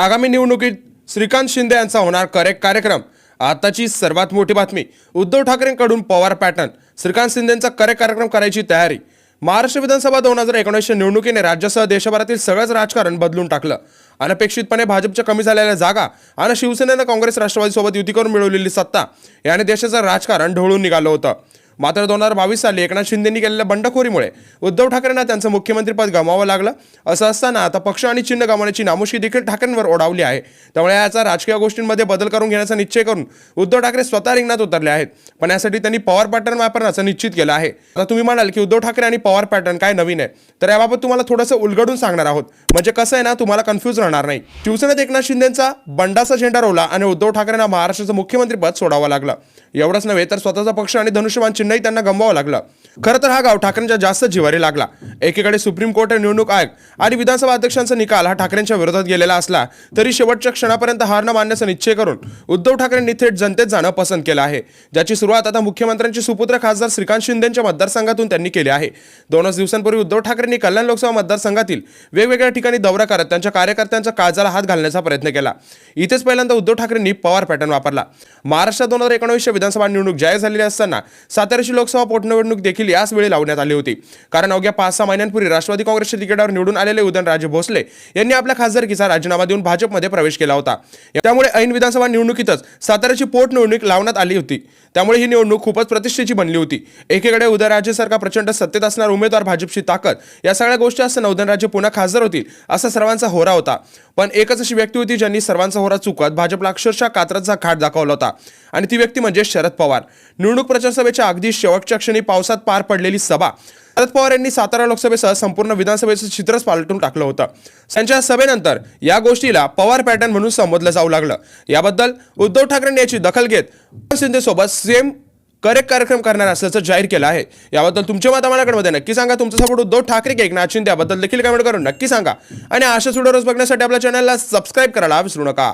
आगामी निवडणुकीत श्रीकांत शिंदे यांचा होणार करेक्ट कार्यक्रम. आताची सर्वात मोठी बातमी उद्धव ठाकरेंकडून पवार पॅटर्न श्रीकांत शिंदेंचा करेक्ट कार्यक्रम करायची तयारी. महाराष्ट्र विधानसभा दोन हजार एकोणीसच्या निवडणुकीने राज्यासह देशभरातील सगळंच राजकारण बदलून टाकलं. अनपेक्षितपणे भाजपच्या कमी झालेल्या जागा आणि शिवसेनेनं काँग्रेस राष्ट्रवादीसोबत युती करून मिळवलेली सत्ता याने देशाचं राजकारण ढवळून निघालं होतं. मात्र दोन हजार बावीस साली एकनाथ शिंदेंनी केलेल्या बंडखोरीमुळे उद्धव ठाकरेंना त्यांचं मुख्यमंत्रीपद गमावं लागलं. असं असताना आता पक्ष आणि चिन्ह गमावण्याची नामुष्की देखील ठाकरेंवर ओढावली आहे. त्यामुळे याचा राजकीय गोष्टींमध्ये बदल करून घेण्याचा निश्चय करून उद्धव ठाकरे स्वतः रिंगणात उतरले आहेत. पण यासाठी त्यांनी पॉवर पॅटर्न वापरण्याचं निश्चित केलं आहे. आता तुम्ही म्हणाल की उद्धव ठाकरे आणि पॉवर पॅटर्न काय नवीन आहे? तर याबाबत तुम्हाला थोडंसं उलगडून सांगणार आहोत. म्हणजे कसं आहे ना तुम्हाला कन्फ्यूज राहणार नाही. शिवसेनेत एकनाथ शिंदेचा बंडाचा झेंडा रोवला आणि उद्धव ठाकरेंना महाराष्ट्राचं मुख्यमंत्रीपद सोडावं लागलं. एवढंच नव्हे तर स्वतःचा पक्ष आणि धनुष्यबाण चिन्हही त्यांना गमवावं लागलं. खरं तर हा गाव ठाकरेंच्या जास्त जिवारी लागला. एकीकडे सुप्रीम कोर्ट निवडणूक आयोग आणि विधानसभा अध्यक्षांचा निकाल हा ठाकरेंच्या विरोधात गेलेला असला तरी शेवटच्या क्षणापर्यंत हार न मानण्याचा निश्चय करून उद्धव ठाकरेंनी थेट जनतेत जाणं पसंत केलं आहे. ज्याची सुरुवात आता मुख्यमंत्र्यांचे सुपुत्र खासदार श्रीकांत शिंदेच्या मतदारसंघातून त्यांनी केली आहे. दोनच दिवसांपूर्वी उद्धव ठाकरेंनी कल्याण लोकसभा मतदारसंघातील वेगवेगळ्या ठिकाणी दौरा करत त्यांच्या कार्यकर्त्यांच्या काळजाला हात घालण्याचा प्रयत्न केला. इथेच पहिल्यांदा उद्धव ठाकरेंनी पवार पॅटर्न वापरला. महाराष्ट्रात दोन हजार एकोणवीसच्या विधानसभा निवडणूक जाहीर झालेली असताना साताऱ्याची लोकसभा पोटनिवडणूक देखील याच वेळी लावण्यात आली होती. कारण अवघ्या पाच सहा महिन्यांपूर्वी राष्ट्रवादी काँग्रेसच्या तिकिटावर निवडून आलेले उदयनराजे भोसले यांनी आपल्या खासदारकीचा राजीनामा देऊन भाजपमध्ये प्रवेश केला होता. त्यामुळे ऐन विधानसभा निवडणुकीतच साताऱ्याची पोटनिवडणूक लावण्यात आली होती. त्यामुळे ही निवडणूक खूपच प्रतिष्ठेची बनली होती. एकीकडे उदयनराजेसारखा प्रचंड सत्तेत असणार उमेदवार भाजपची ताकद या सगळ्या गोष्टी असताना उदयनराजे पुन्हा खासदार होतील असा सर्वांचा होरा होता. पण एकच अशी व्यक्ती होती ज्यांनी सर्वांचा होरा चुकत भाजपला अक्षरशः कात्रचा घाट दाखवला होता. आणि ती व्यक्ती म्हणजे शरद पवार. निवडणूक प्रचारसभेच्या अगदी शेवटच्या क्षणी पावसात पार पडलेली सभा शरद पवार यांनी सातारा लोकसभेसह संपूर्ण विधानसभेचं चित्रच पालटून टाकलं होतं. त्यांच्या सभेनंतर या गोष्टीला पवार पॅटर्न म्हणून संबोधलं जाऊ लागलं. याबद्दल उद्धव ठाकरेंनी याची दखल घेत शिंदेसोबत सेम करेक्ट कार्यक्रम करणार असल्याचं जाहीर केलं आहे. याबद्दल तुमचे मत आम्हाला मध्ये नक्की सांगा. तुमचा सपोर्ट उद्धव ठाकरे की एकनाथ शिंदे याबद्दल देखील कमेंट करून नक्की सांगा. आणि आशा व्हिडिओ रोज बघण्यासाठी आपल्या चॅनलला सबस्क्राईब करायला विसरू नका.